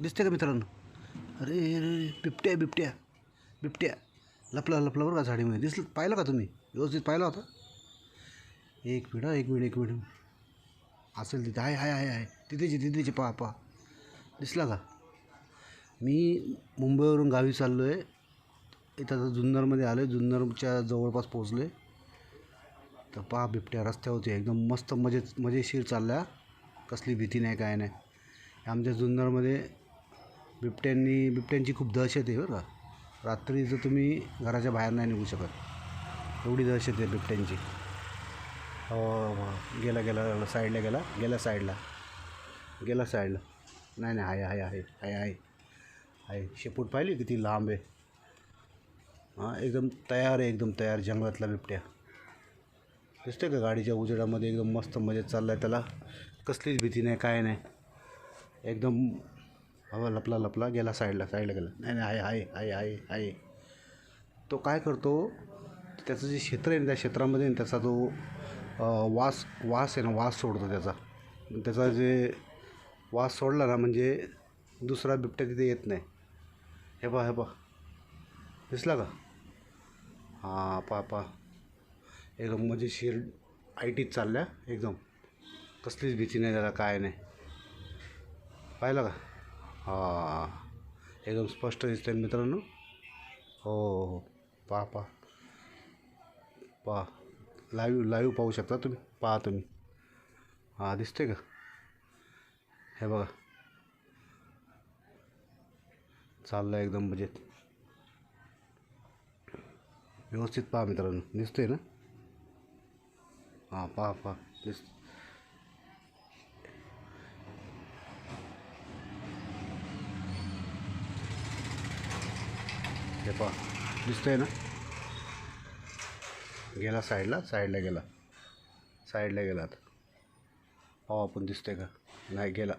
दिसते का मित्रांनो? अरे अरे बिबट्या बिबट्या बिबट्या. लपला लपला बरं का झाडीमध्ये. दिसलं पाहिलं का तुम्ही? व्यवस्थित पाहिला होता? एक मिनिट हा, एक मिनिट एक मिनिट. असेल तिथे. आहे आहे आहे आहे तिथेची तिथेची पहा पहा. दिसला का? मी मुंबईवरून गावी चाललो आहे इथं आता जुन्नरमध्ये आलो आहे जुन्नरच्या जवळपास पोचलो आहे तर पहा बिबट्या रस्त्यावरती एकदम मस्त मजेत मजेशीर चालल्या. कसली भीती नाही काय नाही. आमच्या जुन्नरमध्ये बिबट्यांनी बिबट्यांची खूप दहशत आहे बरं का. रात्री जर तुम्ही घराच्या बाहेर नाही निघू शकत एवढी दहशत आहे बिबट्यांची. हो गेला गेला साईडला गेला गेला साईडला. गेला साईडला. नाही नाही आहे आहे आहे आहे आहे आहे शेपूट पाहिली किती लांब आहे. हां एकदम तयार आहे एकदम तयार जंगलातला बिबट्या. दिसतं का गाडीच्या उजेडामध्ये एकदम मस्त मजेत चालला आहे त्याला. कसलीच भीती नाही काय नाही. एकदम हवा लपला लपला गेला साईडला साईडला गेला. नाही नाही आहे आहे आहे आहे आहे. तो काय करतो त्याचं जे क्षेत्र आहे ना त्या क्षेत्रामध्ये त्याचा जो वास वास आहे ना वास सोडतो त्याचा. त्याचा जे वास सोडला ना म्हणजे दुसरा बिबट्या तिथे येत नाही. हे पहा हे पहा. दिसला का? हां पहा पहा. एकदम म्हणजे शेर आय टीत चालल्या एकदम. कसलीच भीती नाही त्याला काय नाही. पाहिलं का? हां. एकदम स्पष्ट दिसतंय मित्रांनो. हो हो. हो पहा पहा. पहा. लाईव्ह लाईव्ह पाहू शकता तुम्ही? पहा तुम्ही. हां दिसते का? हे बघा. चाललं एकदम मजेत व्यवस्थित पहा मित्रांनो. दिसतंय ना? हां पहा पहा. दिस हे पहा दिसतंय ना? गेला साईडला साईडला गेला. साईडला गेला आता. पाहू आपण दिसतंय का? नाही गेला.